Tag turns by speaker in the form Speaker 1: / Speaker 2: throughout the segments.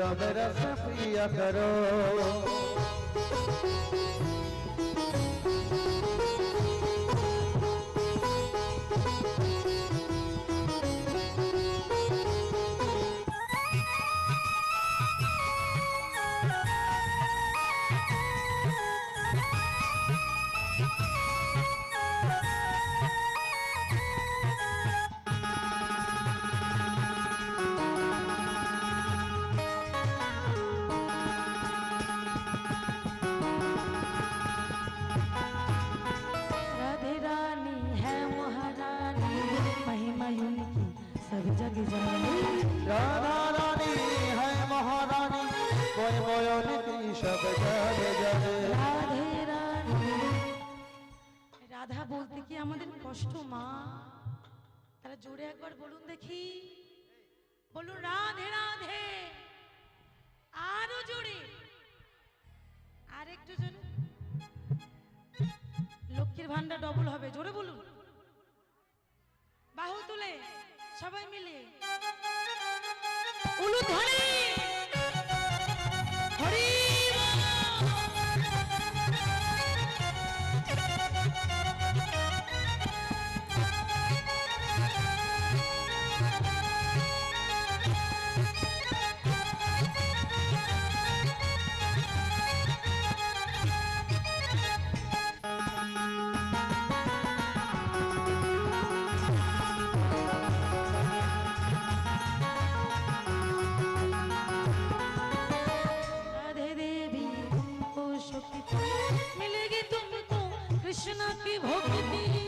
Speaker 1: करो मेरा सफिया करो
Speaker 2: রাধা বলতে কি আমাদের কষ্ট মা তারা জোরে একবার বলুন দেখি বলুন রাধে রাধে আরো জোরে আর একটু জোরে লক্ষ্মীর ভান্ডা ডবল হবে জোরে বলুন বাহু তুলে সবাই মিলে উলু ধরে হরি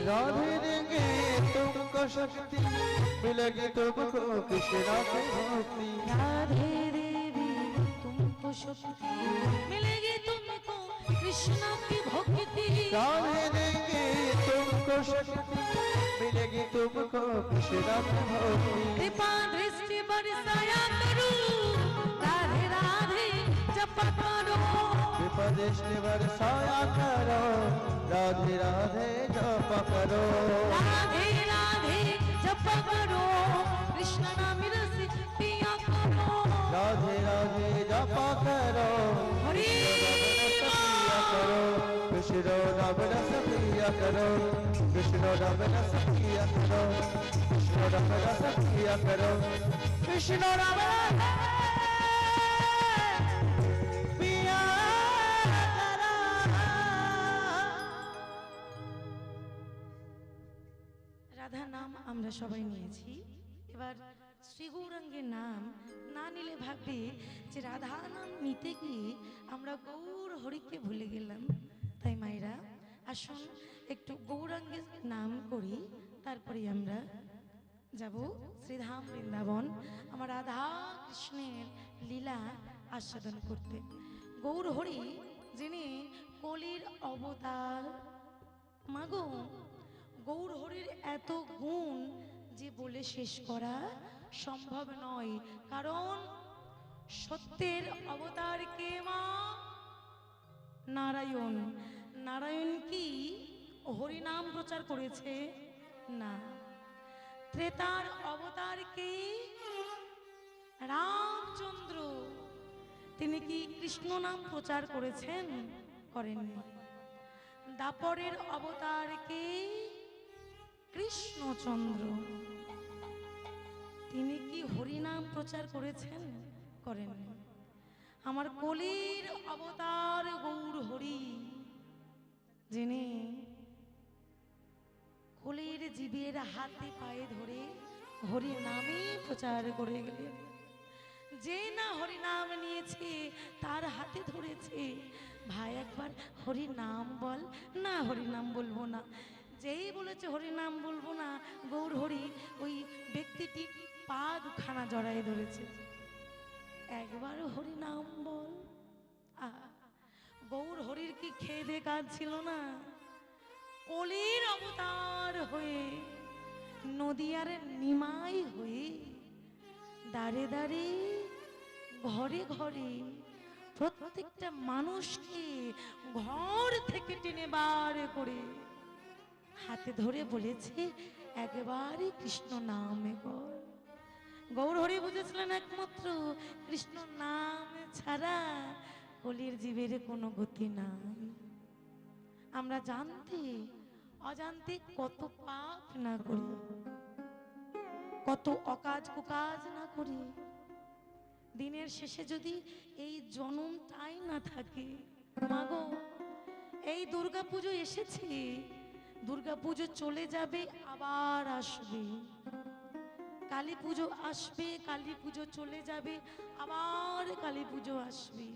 Speaker 1: कृष्णा देंगे तुमको शक्ति मिलेगी तुमको कृष्णा की भक्ति
Speaker 2: राधे देवी तुमको शक्ति मिलेगी तुमको कृष्णा की भक्ति
Speaker 1: राधे देंगे तुमको शक्ति मिलेगी तुमको कृष्णा की भक्ति
Speaker 2: कृपा दृष्टि बरसाया करो राधे राधे जप करो
Speaker 1: कृपा दृष्टि बरसाया करो राधे राधे जप करो
Speaker 2: राधे राधे जप करो कृष्ण नाम रस पिया करो
Speaker 1: राधे राधे जप करो करो कृष्ण नाम रस पिया करो कृष्ण नाम रस पिया करो कृष्ण नाम रस पिया करो कृष्ण नाम
Speaker 2: নাম আমরা সবাই নিয়েছি এবার শ্রী গৌরাঙ্গের নাম না নিলে ভাববে যে রাধা নাম নিতে গিয়ে আমরা গৌর হরিকে ভুলে গেলাম তাই মায়েরা আসুন একটু গৌরাঙ্গের নাম করি তারপরে আমরা যাব শ্রীধাম বৃন্দাবন আমার রাধা কৃষ্ণের লীলা আস্বাদন করতে গৌর হরি যিনি কলির অবতার মাগো গৌরহরির এত গুণ যে বলে শেষ করা সম্ভব নয় কারণ সত্যের অবতার কে মা নারায়ণ নারায়ণ কি হরিনাম প্রচার করেছে না ত্রেতার অবতার কে রামচন্দ্র তিনি কি কৃষ্ণ নাম প্রচার করেছেন করেননি দাপরের অবতার কে কৃষ্ণচন্দ্র তিনি কি হরিনাম প্রচার করেছেন করেন আমার কলির অবতার গৌর হরি যিনি কলির জীবের হাতে পায়ে ধরে হরি নামে প্রচার করে গেলেন যে না হরি নাম নিয়েছে তার হাতে ধরেছে ভাই একবার হরি নাম বল না হরি নাম বলবো না যেই বলেছে হরি নাম বলবো না গৌর হরি ওই ব্যক্তিটি পা দুখানা জড়াই ধরেছে একবার হরি নাম বল গৌর হরির কি খেয়ে দে কাজ ছিল না কলির অবতার হয়ে নদিয়ার নিমাই হয়ে দাঁড়ে দাঁড়ে ঘরে ঘরে প্রত্যেকটা মানুষকে ঘর থেকে টেনে বার করে হাতে ধরে বলেছে একেবারে কৃষ্ণ নামে গর হরি বুঝেছিলেন একমাত্র কৃষ্ণ নাম ছাড়া হলির জীবের কোনো গতি নাই আমরা জানতে অজান্তে কত পাপ না করি কত অকাজ কুকাজ না করি দিনের শেষে যদি এই জনমটাই না থাকে মাগো এই দুর্গাপুজো এসেছে দুর্গা পুজো চলে যাবে আবার আসবে কালী পুজো আসবে কালী পুজো চলে যাবে আবার কালী পুজো আসবে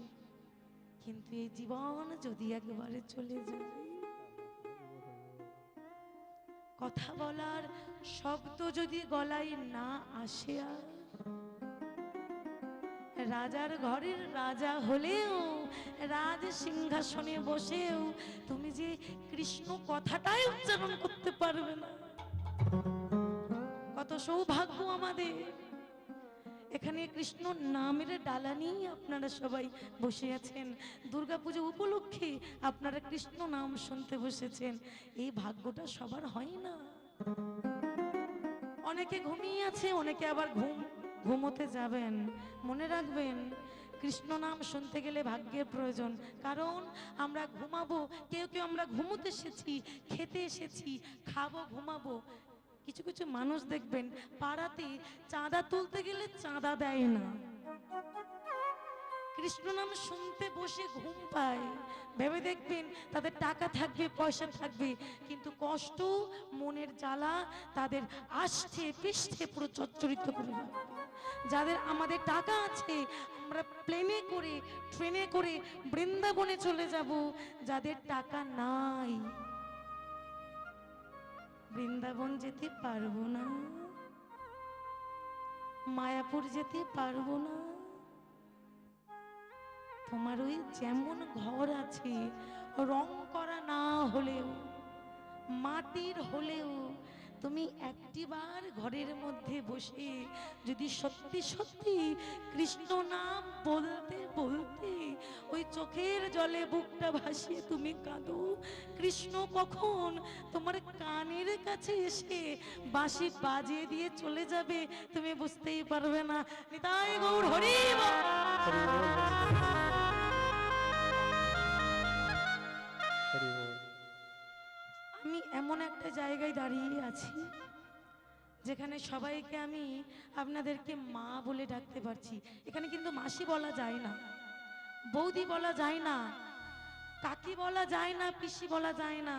Speaker 2: কিন্তু এই জীবন যদি একবারে চলে যাবে কথা বলার শব্দ যদি গলায় না আসে আর রাজার ঘরের রাজা হলেও রাজ সিংহাসনে বসেও তুমি যে কৃষ্ণ কথাটাই উচ্চারণ করতে পারবে না কত সৌভাগ্য আমাদের এখানে কৃষ্ণ নামের ডালা আপনারা সবাই বসে আছেন দুর্গাপুজো উপলক্ষে আপনারা কৃষ্ণ নাম শুনতে বসেছেন এই ভাগ্যটা সবার হয় না অনেকে ঘুমিয়ে আছে অনেকে আবার ঘুম ঘুমোতে যাবেন মনে রাখবেন কৃষ্ণ নাম শুনতে গেলে ভাগ্যের প্রয়োজন কারণ আমরা ঘুমাবো কেউ কেউ আমরা ঘুমোতে এসেছি খেতে এসেছি খাবো ঘুমাবো কিছু কিছু মানুষ দেখবেন পাড়াতে চাঁদা তুলতে গেলে চাঁদা দেয় না কৃষ্ণ নাম শুনতে বসে ঘুম পায় ভেবে দেখবেন তাদের টাকা থাকবে পয়সা থাকবে কিন্তু কষ্ট মনের জ্বালা তাদের আষ্টে পৃষ্ঠে পুরো চচ্চরিত করে যাদের আমাদের টাকা আছে আমরা প্লেনে করে ট্রেনে করে বৃন্দাবনে চলে যাব যাদের টাকা নাই বৃন্দাবন যেতে পারবো না মায়াপুর যেতে পারবো না তোমার ওই যেমন ঘর আছে রং করা না হলেও মাটির হলেও তুমি একটিবার ঘরের মধ্যে বসে যদি সত্যি সত্যি কৃষ্ণ নাম বলতে বলতে ওই চোখের জলে বুকটা ভাসিয়ে তুমি কাঁদো কৃষ্ণ কখন তোমার কানের কাছে এসে বাঁশি বাজিয়ে দিয়ে চলে যাবে তুমি বুঝতেই পারবে না নিতাই গৌর হরি জায়গায় দাঁড়িয়ে আছি যেখানে সবাইকে আমি আপনাদেরকে মা বলে ডাকতে পারছি এখানে কিন্তু মাসি বলা যায় না বৌদি বলা যায় না কাকি বলা যায় না পিসি বলা যায় না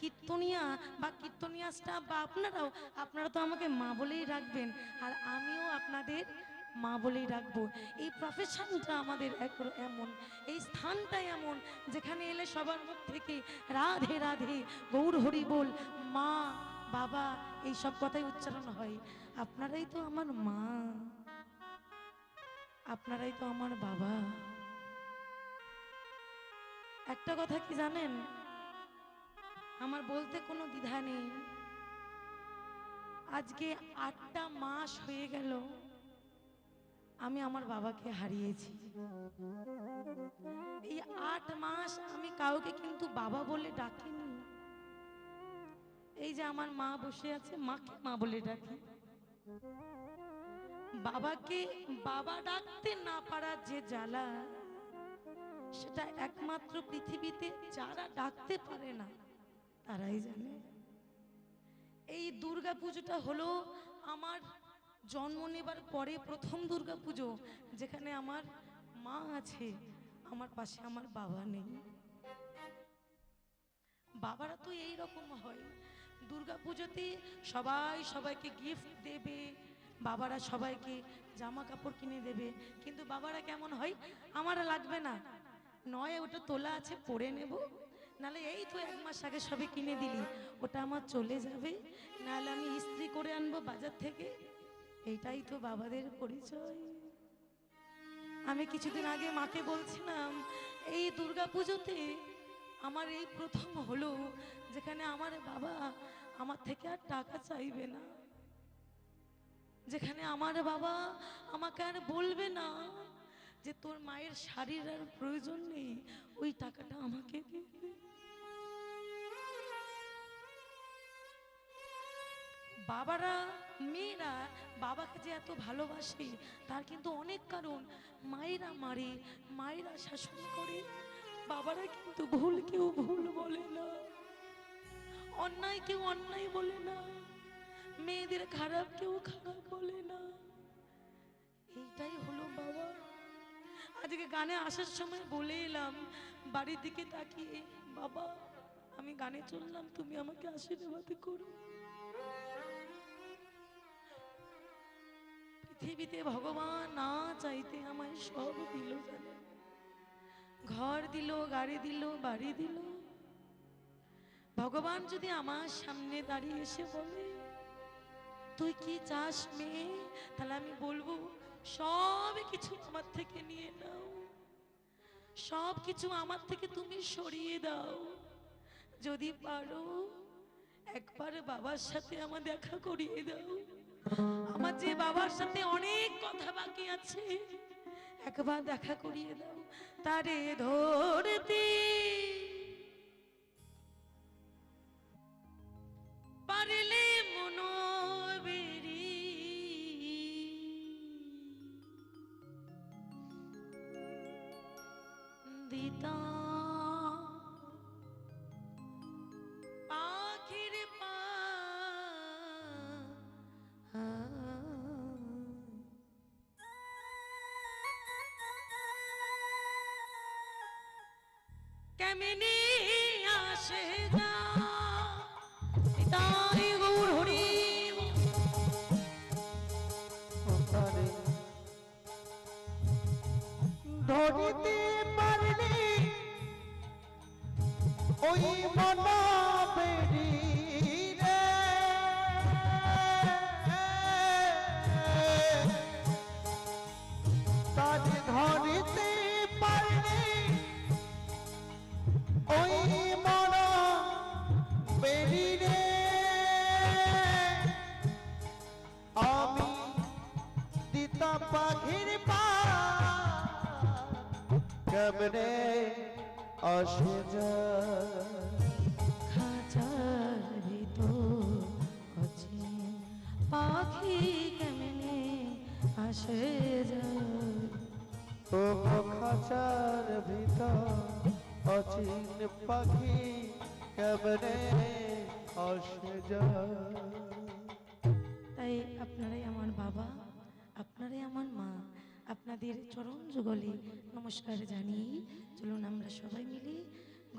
Speaker 2: কীর্তনিয়া বা কীর্তনিয়া স্টাফ বা আপনারাও আপনারা তো আমাকে মা বলেই রাখবেন আর আমিও আপনাদের মা বলেই রাখবো এই প্রফেশনটা আমাদের এক এমন এই স্থানটা এমন যেখানে এলে সবার মুখ থেকে রাধে রাধে গৌর হরি বল মা বাবা এই সব কথাই উচ্চারণ হয় আপনারাই তো আমার মা আপনারাই তো আমার বাবা একটা কথা কি জানেন আমার বলতে কোনো দ্বিধা নেই আজকে আটটা মাস হয়ে গেল আমি আমার বাবাকে হারিয়েছি এই আট মাস আমি কাউকে কিন্তু বাবা বলে ডাকিনি এই যে আমার মা বসে আছে মাকে মা বলে ডাকি বাবাকে বাবা ডাকতে না পারা যে জ্বালা সেটা একমাত্র পৃথিবীতে যারা ডাকতে পারে না তারাই জানে এই দুর্গা পুজোটা হলো আমার জন্ম নেবার পরে প্রথম দুর্গা পুজো যেখানে আমার মা আছে আমার পাশে আমার বাবা নেই বাবারা তো এই রকম হয় দুর্গা পুজোতে সবাই সবাইকে গিফট দেবে বাবারা সবাইকে জামা কাপড় কিনে দেবে কিন্তু বাবারা কেমন হয় আমার লাগবে না নয় ওটা তোলা আছে পরে নেব নালে এই তো এক মাস আগে সবে কিনে দিলি ওটা আমার চলে যাবে নাহলে আমি ইস্ত্রি করে আনবো বাজার থেকে এটাই তো বাবাদের পরিচয় আমি কিছুদিন আগে মাকে বলছিলাম এই দুর্গা পুজোতে আমার এই প্রথম হলো যেখানে আমার বাবা আমার থেকে আর টাকা চাইবে না যেখানে আমার বাবা আমাকে আর বলবে না যে তোর মায়ের শাড়ির আর প্রয়োজন নেই ওই টাকাটা আমাকে দিয়ে বাবারা মেয়েরা বাবাকে যে এত ভালোবাসে তার কিন্তু অনেক কারণ মায়েরা মারে মায়েরা শাসন করে বাবারা কিন্তু ভুল কেউ ভুল বলে না অন্যায় কেউ অন্যায় বলে না মেয়েদের খারাপ কেউ খারাপ বলে না এইটাই হলো বাবা আজকে গানে আসার সময় বলে এলাম বাড়ির দিকে তাকিয়ে বাবা আমি গানে চললাম তুমি আমাকে আশীর্বাদ করো পৃথিবীতে ভগবান না চাইতে আমায় সব দিল জানে ঘর দিল গাড়ি দিল বাড়ি দিল ভগবান যদি আমার সামনে দাঁড়িয়ে এসে বলে তুই কি চাস মেয়ে তাহলে আমি বলবো সব কিছু আমার থেকে নিয়ে নাও সব কিছু আমার থেকে তুমি সরিয়ে দাও যদি পারো একবার বাবার সাথে আমার দেখা করিয়ে দাও আমার যে বাবার সাথে অনেক কথা বাকি আছে একবার দেখা করিয়ে দাও তারে ধরতে পারলে মনো মেনে আসে না তাই
Speaker 1: ধরিতে পারলে ওই মনা পাখির পাড়া কেমনে আসে
Speaker 2: খাঁচার ভিতর আছে পাখি কেমনে আসে
Speaker 1: ও খাচার ভিতর অচিন পাখি কেমনে আসে যায়
Speaker 2: তাই আপনারাই আমার বাবা আপনারে আমার মা আপনাদের চরণ যুগলে নমস্কার জানিয়ে চলুন আমরা সবাই মিলে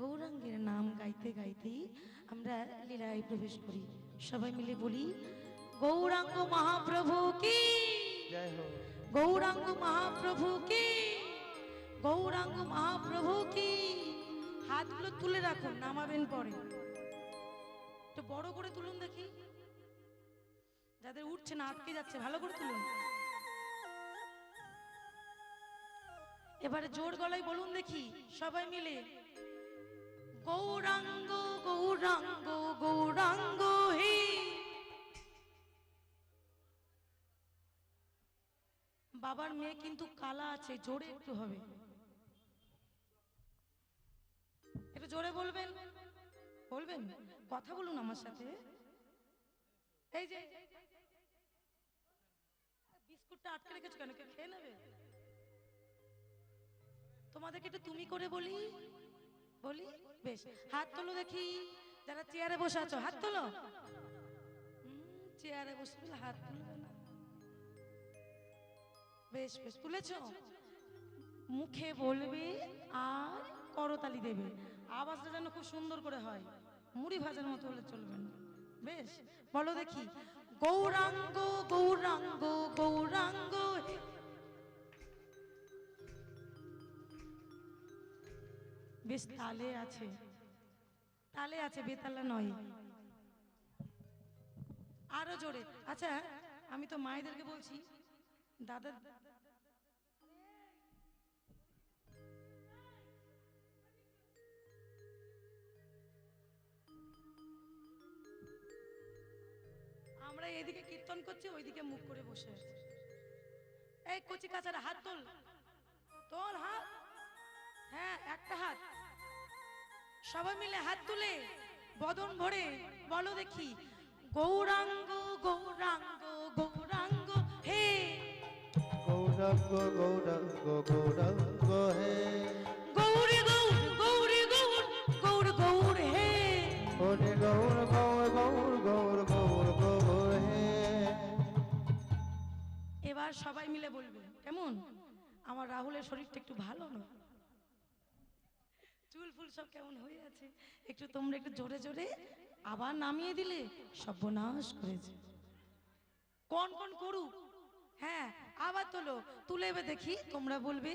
Speaker 2: গৌরাঙ্গের নাম গাইতে গাইতে আমরা লীলায় প্রবেশ করি সবাই মিলে বলি গৌরাঙ্গ মহাপ্রভু কি গৌরাঙ্গ মহাপ্রভু কি গৌরাঙ্গ মহাপ্রভু কি হাতগুলো তুলে রাখুন নামাবেন পরে একটু বড় করে তুলুন দেখি যাদের উঠছে না আটকে যাচ্ছে ভালো করে তুলুন এবারে জোর গলায় বলুন দেখি সবাই মিলে গৌরাঙ্গ গৌরাঙ্গ গৌরাঙ্গ হে বাবার মেয়ে কিন্তু কালা আছে জোরে একটু হবে একটু জোরে বলবেন বলবেন কথা বলুন আমার সাথে এই যে বিস্কুটটা আটকে রেখেছো কেন কেউ খেয়ে নেবে তোমাদেরকে একটু তুমি করে বলি বলি বেশ হাত তোলো দেখি যারা চেয়ারে বসে আছো হাত তোলো চেয়ারে বসে হাত বেশ বেশ তুলেছ মুখে বলবে আর করতালি দেবে আওয়াজটা যেন খুব সুন্দর করে হয় মুড়ি ভাজার মতো হলে চলবে না বেশ বলো দেখি গৌরাঙ্গ গৌরাঙ্গ গৌরাঙ্গ বেশ তালে আছে তালে আছে বেতালা নয় আরো জোরে আচ্ছা আমি তো মায়েদেরকে বলছি দাদা আমরা এদিকে কীর্তন করছি ওইদিকে মুখ করে বসে আছি এই কচি কাছার হাত তোল তোল হাত হ্যাঁ একটা হাত সবাই মিলে হাত তুলে বদন ভরে বলো দেখি গৌরাঙ্গ গৌরাঙ্গ গৌরাঙ্গ হে
Speaker 1: গৌরাঙ্গ গৌরাঙ্গ গৌরাঙ্গ হে
Speaker 2: গৌরে গৌর গৌরে গৌর গৌর গৌর হে
Speaker 1: ওরে গৌর গৌর গৌর গৌর গৌর গৌর হে
Speaker 2: এবার সবাই মিলে বলবে কেমন আমার রাহুলের শরীরটা একটু ভালো না চুল ফুল সব কেমন হয়ে আছে একটু তোমরা একটু জোরে জোরে আবার নামিয়ে দিলে সর্বনাশ করেছে কন কন করু হ্যাঁ আবার তোলো তুলে দেখি তোমরা বলবে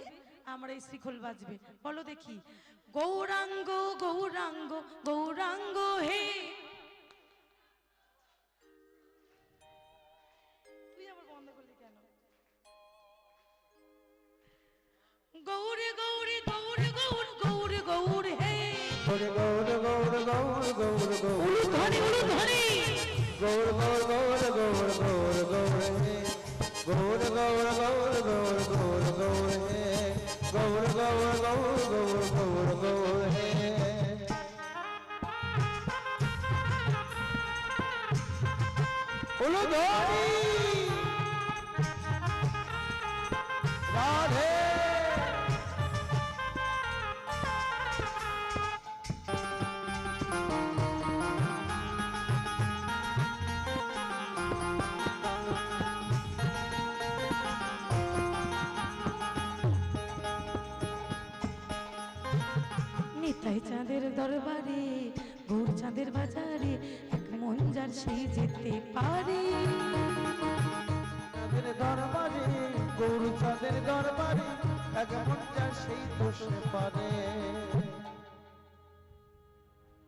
Speaker 2: আমার এই শিখল বাজবে বলো দেখি গৌরাঙ্গ গৌরাঙ্গ গৌরাঙ্গ হে তুই আমার বন্ধ করলি কেন গৌরী
Speaker 1: গৌর গৌর গৌর গৌর গৌর
Speaker 2: গৌর ধ্বনি ধ্বনি
Speaker 1: গৌর গৌর গৌর গৌর গৌর গৌর হে গৌর গৌর গৌর গৌর গৌর গৌর হে গৌর গৌর গৌর গৌর গৌর গৌর হে
Speaker 2: উলু ধ্বনি রাধে তাই চাঁদের দরবারে ভোর চাঁদের বাজারে এক মন যার সে যেতে পারে
Speaker 1: দরবারে গরু চাঁদের দরবারে এক মন যার সেই পারে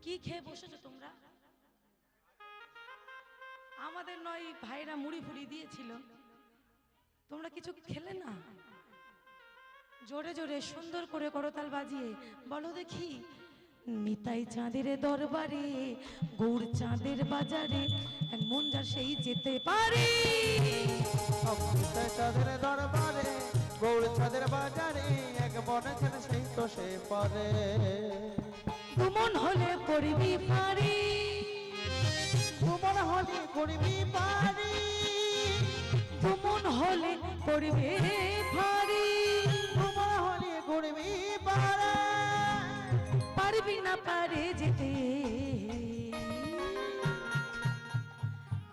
Speaker 2: কি খেয়ে বসেছো তোমরা আমাদের নয় ভাইরা মুড়ি ফুড়ি দিয়েছিল তোমরা কিছু খেলে না জোরে জোরে সুন্দর করে করতাল বাজিয়ে বলো দেখি নিতাই চাঁদের দরবারে গৌর চাঁদের বাজারে এক মন যা সেই যেতে পারে
Speaker 1: চাঁদের দরবারে গৌর চাঁদের বাজারে এক মনে সেই তো সে পারে
Speaker 2: তুমন হলে করবি পারি
Speaker 1: তুমন হলে করবি পারি
Speaker 2: তুমন হলে করবে পারি পারবি না পারে যেতে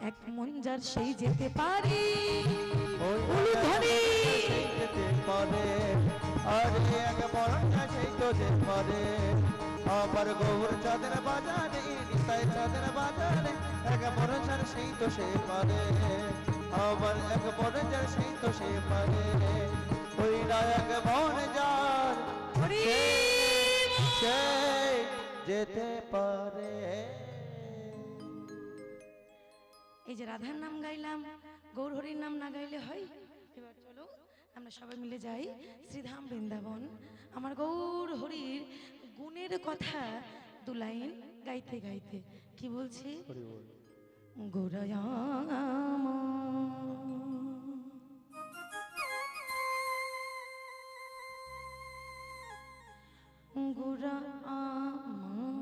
Speaker 2: এক মন যার সেই যেতে পারে
Speaker 1: তো যেতে পারে আবার গৌর চাঁদের বাজারে নিতাই চাঁদের বাজারে এক মরণ যার সেই তো সে পারে আবার এক মরণ যার সেই তো সে পারে যেতে পারে
Speaker 2: এই যে রাধার নাম গাইলাম গৌর হরির নাম না গাইলে হয় এবার চলো আমরা সবাই মিলে যাই শ্রীধাম বৃন্দাবন আমার গৌর হরির গুণের কথা দু লাইন গাইতে গাইতে কি বলছি গৌরায়াম গুরা আমা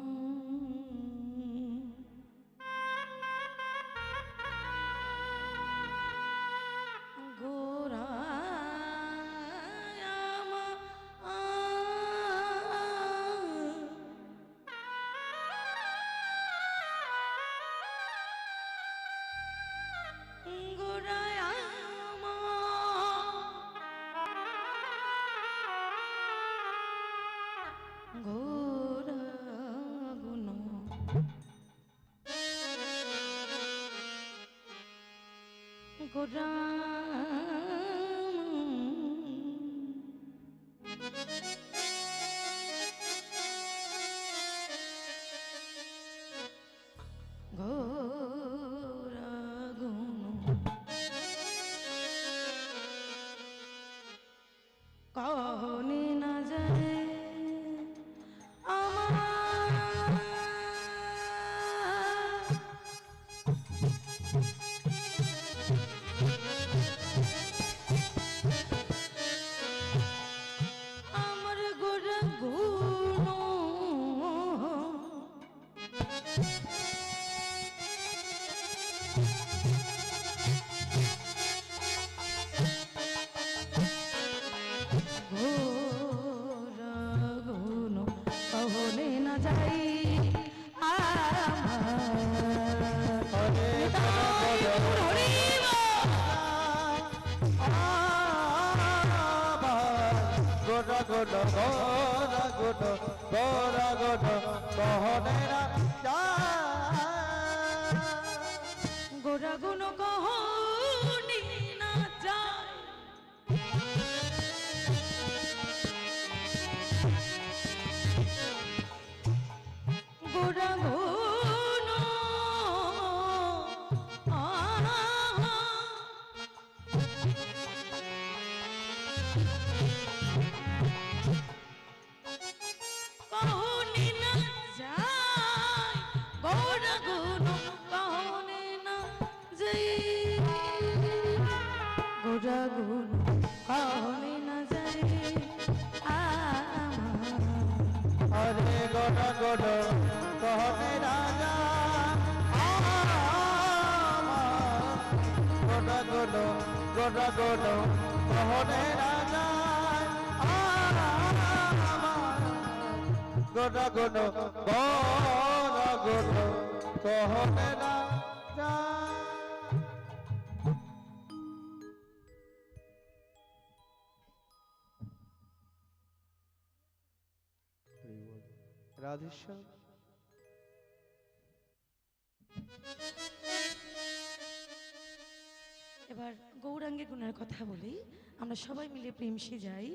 Speaker 1: গরা গুণ গরা গুণ কহনেরা
Speaker 2: গোরা গুণ কহ গোরা গুণ
Speaker 1: করো কহে রাজা গোটা গোটো গোটা গোটো কহে রাজা গোটা গোটো বড় গোটো কহে রাজা রাধেশ্যাম
Speaker 2: এবার গৌরাঙ্গের গুণের কথা বলি আমরা সবাই মিলে প্রেমসে যাই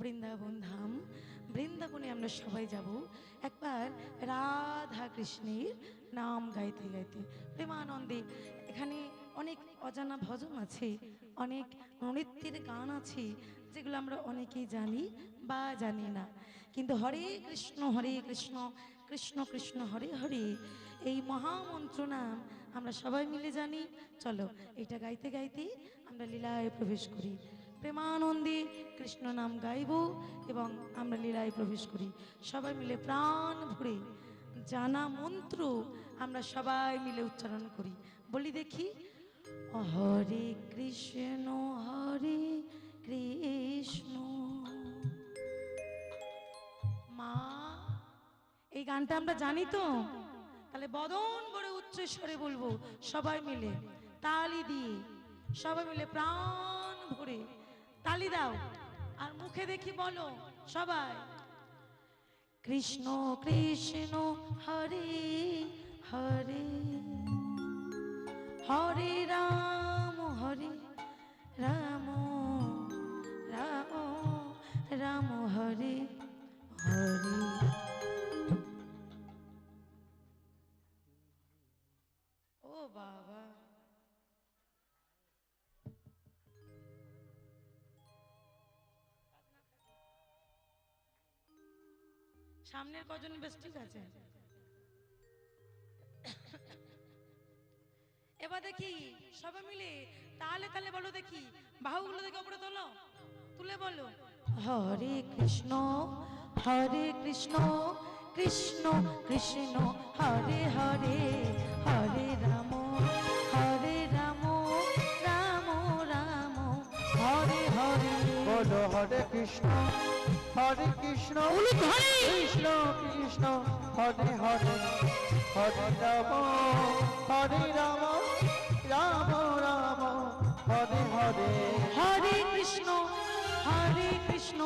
Speaker 2: বৃন্দাবন ধাম বৃন্দাবনে আমরা সবাই যাব একবার রাধা কৃষ্ণের নাম গাইতে গাইতে প্রেমানন্দে এখানে অনেক অজানা ভজন আছে অনেক নৃত্যের গান আছে যেগুলো আমরা অনেকেই জানি বা জানি না কিন্তু হরে কৃষ্ণ হরে কৃষ্ণ কৃষ্ণ কৃষ্ণ হরে হরে এই মহামন্ত্র নাম আমরা সবাই মিলে জানি চলো এটা গাইতে গাইতে আমরা লীলায় প্রবেশ করি প্রেমানন্দে কৃষ্ণ নাম গাইব এবং আমরা লীলায় প্রবেশ করি সবাই মিলে প্রাণ ভরে জানা মন্ত্র আমরা সবাই মিলে উচ্চারণ করি বলি দেখি হরে কৃষ্ণ হরে কৃষ্ণ মা এই গানটা আমরা জানি তো তাহলে বদন করে উচ্চস্বরে বলবো সবাই মিলে তালি দিয়ে সবাই মিলে প্রাণ ভরে তালি দাও আর মুখে দেখি বলো সবাই কৃষ্ণ কৃষ্ণ হরে হরে হরে রাম হরে রাম রাম রাম হরে হরি ও বাবা সামনের কজন বেশ ঠিক আছে দেখি সবাই মিলে তাহলে তাহলে বলো দেখি বাহুগুলো দেখে ওপরে তোলো তুলে বলো হরে কৃষ্ণ হরে কৃষ্ণ কৃষ্ণ কৃষ্ণ হরে হরে হরে রাম হরে রাম রাম রাম হরে হরে
Speaker 1: বলো হরে কৃষ্ণ হরে কৃষ্ণ কৃষ্ণ কৃষ্ণ হরে হরে হরে রাম হরে রাম রাম রাম হরে হরে
Speaker 2: হরে কৃষ্ণ হরে কৃষ্ণ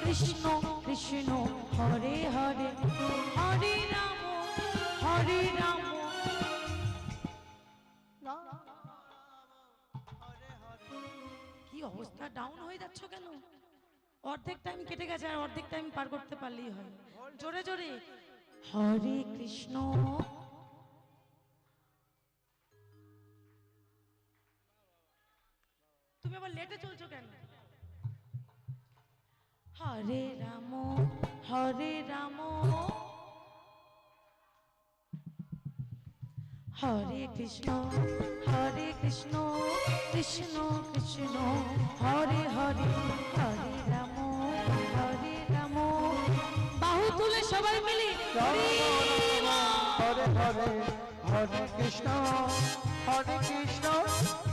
Speaker 2: কৃষ্ণ কৃষ্ণ হরে হরে হরে রাম হরে রাম কি অবস্থা ডাউন হয়ে যাচ্ছ কেন অর্ধেক টাইম কেটে গেছে আর অর্ধেক টাইম পার করতে পারলেই হয় জোরে জোরে হরে কৃষ্ণ গাইতে চলছো কেন হরে রাম হরে রাম হরে কৃষ্ণ হরে কৃষ্ণ কৃষ্ণ কৃষ্ণ হরে হরে হরে রাম হরে রাম বাহু তুলে সবাই মিলে
Speaker 1: হরে হরে হরে কৃষ্ণ হরে কৃষ্ণ